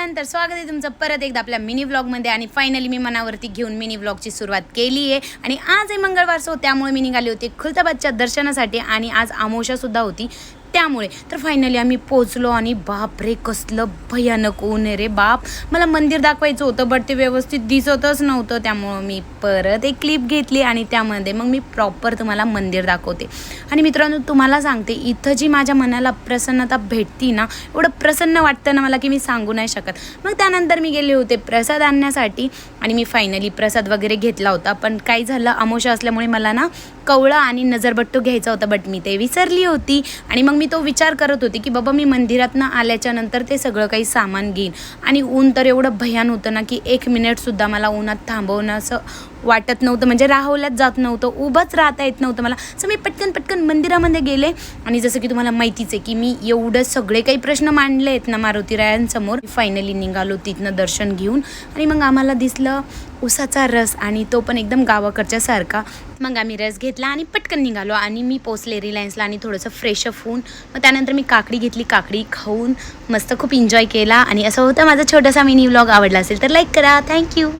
त्यानंतर स्वागत आहे तुमचं परत एकदा आपल्या मिनी व्लॉगमध्ये आणि फायनली मी मनावरती घेऊन मिनी व्लॉगची सुरुवात केली आहे. आणि आज आहे मंगळवार सो त्यामुळे मी निघाली होती खुलताबादच्या दर्शनासाठी आणि आज आमोशासुद्धा होती. त्यामुळे. तर फायनली आम्ही पोचलो आणि बाप रे कसलं भयानक ऊन रे बाप. मला मंदिर दाखवायचं होतं बट ते व्यवस्थित दिसतच नव्हतं. त्यामुळं मी परत एक क्लिप घेतली आणि त्यामध्ये मग मी प्रॉपर तुम्हाला मंदिर दाखवते. आणि मित्रांनो तुम्हाला सांगते इथं जी माझ्या मनाला प्रसन्नता भेटती ना एवढं प्रसन्न वाटतं ना मला की मी सांगू नाही शकत. मग त्यानंतर मी गेले होते प्रसाद आणण्यासाठी. आणि मी फायनली प्रसाद वगैरे घेतला होता. पण काय झालं अमोशा असल्यामुळे मला ना कवळा आणि नजरबट्टू घ्यायचा होता बट मी ते विसरली होती. आणि मग मी तो विचार करत होती की बाबा मी मंदिरातनं आल्याच्यानंतर ते सगळं काही सामान घेईन. आणि ऊन तर एवढं भयान होतं ना की एक मिनिटसुद्धा मला उन्हात थांबवणं असं वाटत नव्हतं. म्हणजे राहवल्यात जात नव्हतं उभंच राहता येत नव्हतं मला. सो मी पटकन पटकन मंदिरामध्ये गेले. आणि जसं की तुम्हाला माहितीच आहे की मी एवढं सगळे काही प्रश्न मांडले आहेत ना मारुती रायांसमोर फायनली निघालो तिथनं दर्शन घेऊन. आणि मग आम्हाला दिसलं उसाचा रस आणि तो पण एकदम गावाकडच्या सारखा मग आम्ही रस घेतला आणि पटकन निघालो आणि मी पोचले रिलायन्सला आणि थोडंसं फ्रेशअप होऊन मग त्यानंतर मी काकडी घेतली काकडी खाऊन मस्त खूप एन्जॉय केला आणि असं होतं माझा छोटासा मिनी व्लॉग आवडला असेल तर लाईक करा. थँक्यू